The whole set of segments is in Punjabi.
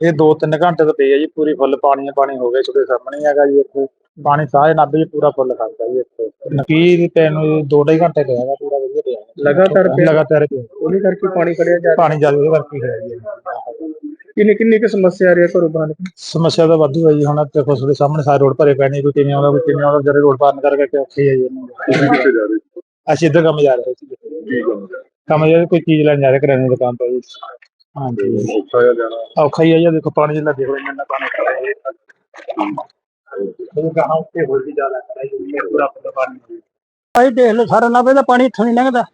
ਇਹ 2-3 ਘੰਟੇ ਤੋਂ ਪਈ ਹੈ ਜੀ ਪੂਰੀ ਫੁੱਲ ਪਾਣੀ ਪਾਣੀ ਹੋ ਗਿਆ ਤੁਹਾਡੇ ਸਾਹਮਣੇ ਹੈਗਾ ਜੀ ਇੱਥੇ। ਪਾਣੀ ਸਾਰੇ ਨਾਭੇ 'ਚ ਪੂਰਾ ਫੁੱਲ ਕਰਦਾ ਜੀ ਇੱਥੇ। ਨਕੀ ਤੈਨੂੰ 2.5 ਘੰਟੇ ਤੇ ਹੈਗਾ ਪੂਰਾ ਵਧੀਆ ਪਿਆ ਲਗਾਤਾਰ ਪਿਆ। ਲਗਾਤਾਰ ਪਿਆ। ਉਹਦੇ ਕਰਕੇ ਪਾਣੀ ਖੜਿਆ ਜਾ ਰਿਹਾ? ਪਾਣੀ ਜ਼ਿਆਦਾ ਉਹਦੇ ਕਰਕੇ ਹੈ ਜੀ। ਕਿੰਨੀ ਕਿੰਨੀ ਕੁ ਸਮੱਸਿਆ ਆ ਰਹੀ ਹੈ ਘਰੋਂ ਬਾਹਰ? ਸਮੱਸਿਆ ਤਾਂ ਵਾਧੂ ਹੈ ਜੀ ਹੁਣ ਦੇਖੋ ਤੁਹਾਡੇ ਸਾਹਮਣੇ ਸਾਰੇ ਰੋਡ ਭਰੇ ਪਏ ਨੇ ਕੋਈ ਕਿਵੇਂ ਆਉਂਦਾ ਕੋਈ ਕਿਵੇਂ ਆਉਂਦਾ ਜਿਹੜੇ ਰੋਡ ਪਾਰ ਕਰਕੇ ਕਿ ਔਖੇ ਹੀ ਹੈ ਜੀ। ਨੂੰ। ਅਸੀਂ ਇੱਧਰ ਕੰਮ ਜਾ ਰਹੇ ਸੀ। ਕੰਮ? ਜਾ ਕੋਈ ਚੀਜ਼ ਲੈਣ ਜਾ ਰਹੇ ਕਰਿਆਨੇ ਦੀ ਦੁਕਾਨ ਤੋਂ ਜੀ। ਹਾਂਜੀ। ਔਖਾ ਹੀ ਹੈ ਜੀ ਦੇਖੋ ਪਾਣੀ ਜਿੰਨਾ ਦੇਖ ਰਹੇ ਇੰਨਾ ਪਾਣੀ ਖੜਾ ਹੈ ਇਹ ਕਹਾਂ ਉੱਤੇ ਹੋਰ ਵੀ ਜ਼ਿਆਦਾ ਹੈ ਜੀ ਪੂਰਾ ਪੂਰਾ ਪਾਣੀ ਭਾਈ ਦੇਖ ਲਓ ਸਾਰਾ ਨਾਭੇ ਦਾ ਪਾਣੀ ਇੱਥੋਂ ਨਹੀਂ ਲੰਘਦਾ।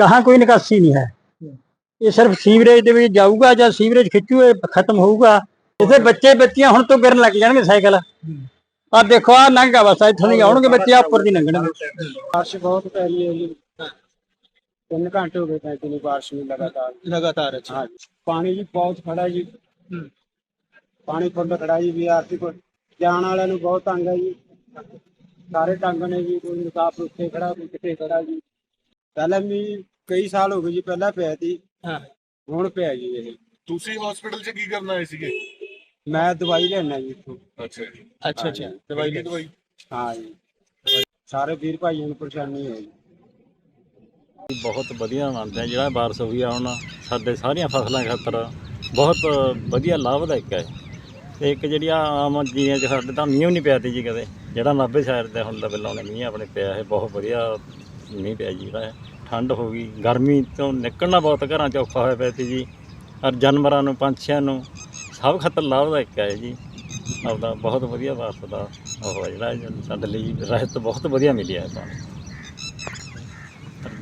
ਗਾਹਾਂ ਕੋਈ ਨਿਕਾਸੀ ਨਹੀਂ ਹੈ। ਇਹ ਸਿਰਫ ਸੀਵਰੇਜ ਦੇ ਵਿੱਚ ਜਾਊਗਾ ਜਾਂ ਸੀਵਰੇਜ ਖਿੱਚੂ ਇਹ ਖਤਮ ਹੋਊਗਾ। ਇਥੇ ਬੱਚੇ ਬੱਚੀਆਂ ਹੁਣ ਤੋਂ ਗਿਰਨ ਲੱਗ ਜਾਣਗੇ ਸਾਈਕਲ। ਆ ਦੇਖੋ ਆ ਲੰਘਾ ਬਸ ਇੱਥੋਂ ਨਹੀਂ ਆਉਣਗੇ ਬੱਚੇ ਆ ਉੱਪਰ ਦੀ ਲੰਘਣਗੇ। ਬਾਰਿਸ਼ ਬਹੁਤ ਪੈ ਰਹੀ ਹੈ ਜੀ। ਤਿੰਨ ਘੰਟੇ ਹੋ ਗਏ ਪੈਂਤੀ ਨੂੰ ਬਾਰਿਸ਼ ਨੂੰ ਲਗਾਤਾਰ। ਲਗਾਤਾਰ ਅੱਛਾ। ਹਾਂ ਜੀ ਪਾਣੀ ਵੀ ਬਹੁਤ ਖੜਾ ਜੀ। ਪਾਣੀ ਫੁੱਲ ਖੜਾ ਜੀ ਵੀਆਰਟੀ ਕੋਲ। ਜਾਣ ਵਾਲਿਆਂ ਨੂੰ ਬਹੁਤ ਤੰਗ ਹੈ ਜੀ। ਸਾਰੇ ਤੰਗ ਨੇ ਜੀ ਕੋਈ ਮੁਸਾਫਰ ਉੱਥੇ ਖੜਾ ਕੋਈ ਕਿਤੇ ਖੜਾ ਜੀ। ਪਹਿਲਾਂ ਵੀ ਕਈ ਸਾਲ ਹੋ ਗਏ ਜੀ ਪਹਿਲਾਂ ਪਿਆ ਸੀ। ਹਾਂ। ਹੁਣ ਪਿਆ ਜੀ ਇਹ। ਤੁਸੀਂ ਹਸਪੀਟਲ 'ਚ ਕੀ ਕਰਨ ਆਏ ਸੀਗੇ? ਮੈਂ ਦਵਾਈ ਲੈਣਾ ਜੀ ਇੱਥੋਂ। ਅੱਛਾ ਜੀ। ਅੱਛਾ ਅੱਛਾ। ਦਵਾਈ ਲਈ ਦਵਾਈ। ਹਾਂ ਜੀ। ਸਾਰੇ ਵੀਰ ਭਾਈਆਂ ਨੂੰ ਪਰੇਸ਼ਾਨੀ ਹੈ ਜੀ। ਬਹੁਤ ਵਧੀਆ ਮੰਨਦੇ ਆ ਜਿਹੜਾ ਬਾਰਿਸ਼ ਹੋਈ ਆ ਹੁਣ ਸਾਡੇ ਸਾਰੀਆਂ ਫਸਲਾਂ ਖਾਤਰ ਬਹੁਤ ਵਧੀਆ ਲਾਭਦਾਇਕ ਹੈ। ਤੇ ਇੱਕ ਜਿਹੜੀ ਆਮ ਜੀਆਂ ਚ ਸਾਡੇ ਤਾਂ ਮੀਂਹ ਨਹੀਂ ਪਿਆ ਤੀ ਜੀ ਕਦੇ। ਜਿਹੜਾ ਨਾਭੇ ਸ਼ਹਿਰ ਦੇ ਹੁੰਦਾ ਪਹਿਲਾਂ ਉਹਨੇ ਮੀਂਹ ਆਪਣੇ ਪਿਆ ਹੈ, ਬਹੁਤ ਵਧੀਆ ਮੀਂਹ ਪਿਆ ਜੀ ਜਿਹੜਾ ਇਹ। ਠੰਡ ਹੋ ਗਈ, ਗਰਮੀ ਤੋਂ ਨਿਕਲਣਾ ਬਹੁਤ ਘਰਾਂ ਚ ਔਖਾ ਹੋਇਆ ਪਿਆ ਤੀ ਜੀ। ਔਰ ਜਾਨਵਰਾਂ ਨੂੰ, ਪੰਛੀਆਂ ਨੂੰ ਸਭ ਖਾਤਰ ਲਾਭਦਾਇਕ ਹੈ ਜੀ। ਆਪਦਾ ਬਹੁਤ ਵਧੀਆ ਬਾਰਿਸ਼ ਦਾ ਉਹ ਹੈ ਜਿਹੜਾ, ਸਾਡੇ ਲਈ ਰਹਿਤ ਬਹੁਤ ਵਧੀਆ ਮਿਲੀ ਹੈ ਪਾਣੀ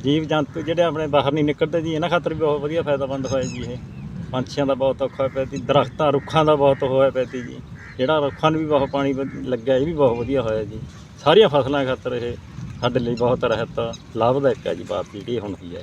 ਜੀਵ ਜੰਤੂ ਜਿਹੜੇ ਆਪਣੇ ਬਾਹਰ ਨਹੀਂ ਨਿਕਲਦੇ ਜੀ, ਇਹਨਾਂ ਖਾਤਰ ਵੀ ਬਹੁਤ ਵਧੀਆ ਫਾਇਦਾਮੰਦ ਹੋਇਆ ਜੀ ਇਹ। ਪੰਛੀਆਂ ਦਾ ਬਹੁਤ ਔਖਾ ਹੋਇਆ ਪਿਆ ਸੀ ਦਰਖਤਾਂ, ਰੁੱਖਾਂ ਦਾ ਬਹੁਤ ਹੋਇਆ ਪਿਆ ਸੀ ਜੀ। ਜਿਹੜਾ ਰੁੱਖਾਂ ਨੂੰ ਵੀ ਬਹੁਤ ਪਾਣੀ ਲੱਗਿਆ, ਇਹ ਵੀ ਬਹੁਤ ਵਧੀਆ ਹੋਇਆ ਜੀ। ਸਾਰੀਆਂ ਫਸਲਾਂ ਖਾਤਰ ਇਹ ਸਾਡੇ ਲਈ ਬਹੁਤ ਰਹਿਤ, ਲਾਭਦਾਇਕ ਹੈ ਜੀ, ਬਾਤ ਜਿਹੜੀ ਹੁਣ ਹੋਈ ਹੈ।